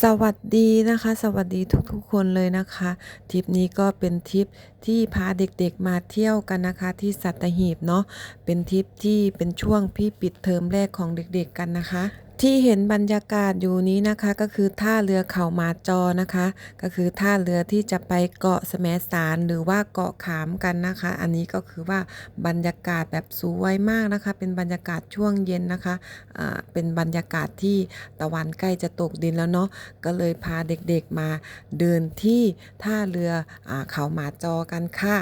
สวัสดีนะคะ สวัสดีทุกๆคนเลยนะคะทริปนี้ก็เป็นทริปที่พาเด็กๆมาเที่ยวกันนะคะ ที่สัตหีบเนาะเป็นทริปที่เป็นช่วงพี่ปิดเทอมแรกของเด็กๆกันนะคะที่เห็นบรรยากาศอยู่นี้นะคะก็คือท่าเรือเขาหมาจอนะคะ ก็คือท่าเรือที่จะไปเกาะแสมสารหรือว่าเกาะขามกันนะคะ อันนี้ก็คือว่าบรรยากาศแบบสวยมากนะคะ เป็นบรรยากาศช่วงเย็นนะคะเป็นบรรยากาศที่ตะวันใกล้จะตกดินแล้วเนาะก็เลยพาเด็กๆมาเดินที่ท่าเรืออเขาหมาจอกันค่ะ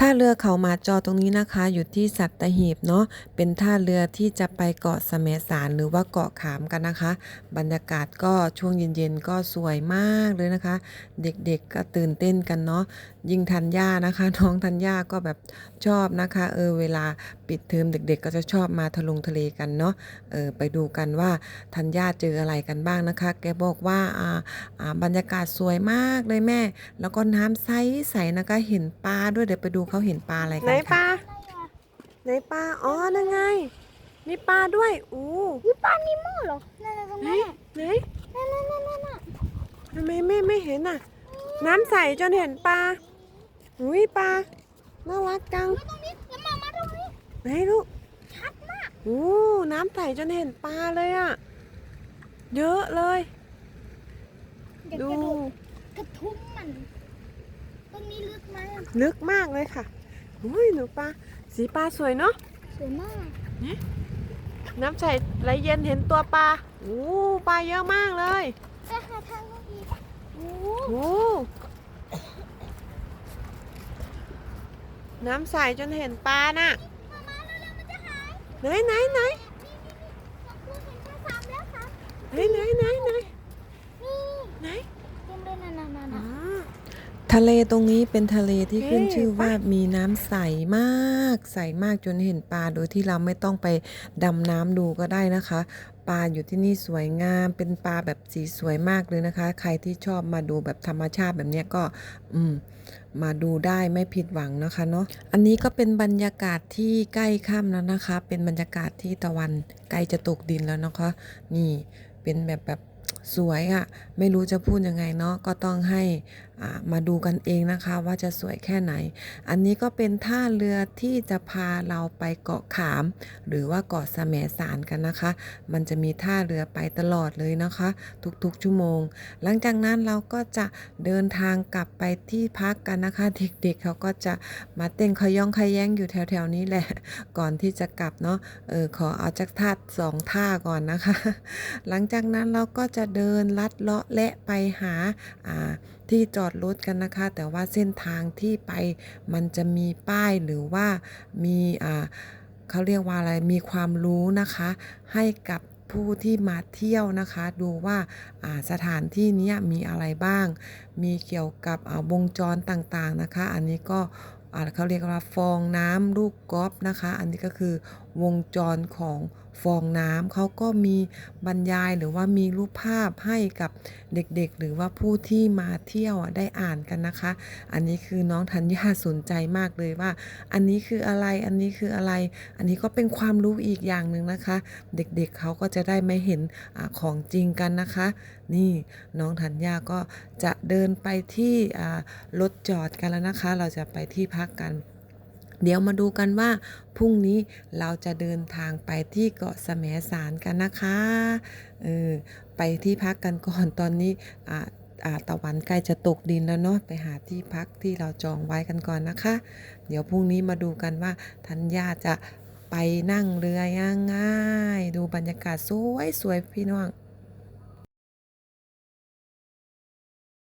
ท่าเรือเขามาจอตรงนี้นะคะ อยู่ที่สัตหีบเนาะเป็นท่าเรือที่จะไปเกาะสมสารหรือว่าเกาะขามกันนะคะ บรรยากาศก็ช่วงเย็นๆก็สวยมากเลยนะคะ เด็กๆก็ตื่นเต้นกันเนาะยิ่งทันย่านะคะ น้องทันย่าก็แบบชอบนะคะ เออเวลาปิดเทอมเด็ก ๆ ก็จะชอบมาทะลงทะเลกันเนาะเออไปดูกันว่าทันย่าเจออะไรกันบ้างนะคะ แกบอกว่าอ่าอ่าบรรยากาศสวยมากเลยแม่ แล้วก็น้ำใสใสนะคะเห็นปลาด้วยเดี๋ยวไปดูเขาเห็นปลาอะไรกันไหนปค่ะลาไหนปลาอ๋อนั่นไง มีปลาด้วยอู้นี่ปลานิโม่เหรอนั่นๆตรงไหนนั้นน่ะไหนนั่นๆนั่นๆนั่นทำไมแม่ไม่เห็นอะ น้ำใสจนเห็นปลาอุ้ยปลาน่ารักจังๆตรงนี้แล้วมามาตรงนี้ไหนลูกชัดมากอู้น้ำใสจนเห็นปลาเลยอะเยอะเลยเด็กดูกระโดดกระทุ้มมันตรง นี้ลึกมากลึกมากเลยค่ะอุ้ยหนูปลาสีปลาสวยเนาะสวยมากน้ำใสไหลเย็นเห็นตัวปลาอู้ปลาเยอะมากเลยแต่หาทางก็อีกโอ้โอ้น้ำใสจนเห็นปลาน่ะมามาเร็วๆมันจะหายไหนไหนไหนนี่นี่นี่เราพูดเห็นแค่สามแล้วครับไหนไหนไหนไหนนี่ ไหน เต็มเลยนั่นๆนั่น อ๋อ ทะเลตรงนี้เป็นทะเลที่ขึ้นเอ๊ะชื่อว่าไปมีน้ำใสมากใสมากจนเห็นปลาโดยที่เราไม่ต้องไปดำน้ำดูก็ได้นะคะ ปลาอยู่ที่นี่สวยงาม เป็นปลาแบบสีสวยมากเลยนะคะ ใครที่ชอบมาดูแบบธรรมชาติแบบเนี้ยก็อืมมาดูได้ไม่ผิดหวังนะคะเนาะอันนี้ก็เป็นบรรยากาศที่ใกล้ค่ำแล้วนะคะ เป็นบรรยากาศที่ตะวันใกล้จะตกดินแล้วนะคะ นี่เป็นแบบแบบสวยอะ่ะ ไม่รู้จะพูดยังไงเนาะก็ต้องให้อ่ามาดูกันเองนะคะว่าจะสวยแค่ไหน อันนี้ก็เป็นท่าเรือที่จะพาเราไปเกาะขาม หรือว่าเกาะแสมสารกันนะคะ มันจะมีท่าเรือไปตลอดเลยนะคะ ทุกๆ ชั่วโมง หลังจากนั้นเราก็จะเดินทางกลับไปที่พักกันนะคะ เด็กๆเขาก็จะมาเต้นขย่องขย้งอยู่แถวๆนี้แหละ ก่อนที่จะกลับเนาะเออขอเอาจักท่าสองท่าก่อนนะคะ หลังจากนั้นเราก็จะเดินลัดเลาะและไปหาอ่า ที่จอดรถกันนะคะ แต่ว่าเส้นทางที่ไปมันจะมีป้ายหรือว่ามีอ่าเขาเรียกว่าอะไรมีความรู้นะคะ ให้กับผู้ที่มาเที่ยวนะคะ ดูว่าาสถานที่นี้มีอะไรบ้าง มีเกี่ยวกับวงจรต่างๆนะคะ อันนี้ก็เขาเรียกว่าฟองน้ำลูกกอล์ฟนะคะ อันนี้ก็คือวงจรของ ฟองน้ำเขาก็มีบรรยายหรือว่ามีรูปภาพให้กับเด็กๆ หรือว่าผู้ที่มาเที่ยวได้อ่านกันนะคะ อันนี้คือน้องธัญญาสนใจมากเลยว่า อันนี้คืออะไรอันนี้คืออะไร อันนี้ก็เป็นความรู้อีกอย่างหนึ่งนะคะ เด็กๆเเขาก็จะได้ไม่เห็นอของจริงกันนะคะ นี่น้องธัญญาก็จะเดินไปที่รถจอดกันแล้วนะคะ เราจะไปที่พักกัน เดี๋ยวมาดูกันว่า พรุ่งนี้เราจะเดินทางไปที่เกาะแสมสารกันนะคะเออไปที่พักกันก่อนตอนนี้อ่าอ่าตะวันใกล้จะตกดินแล้วเนาะไปหาที่พักที่เราจองไว้กันก่อนนะคะ เดี๋ยวพรุ่งนี้มาดูกันว่าธัญญาจะไปนั่งเรือยังไงดูบรรยากาศสวยสวยๆพี่น้อง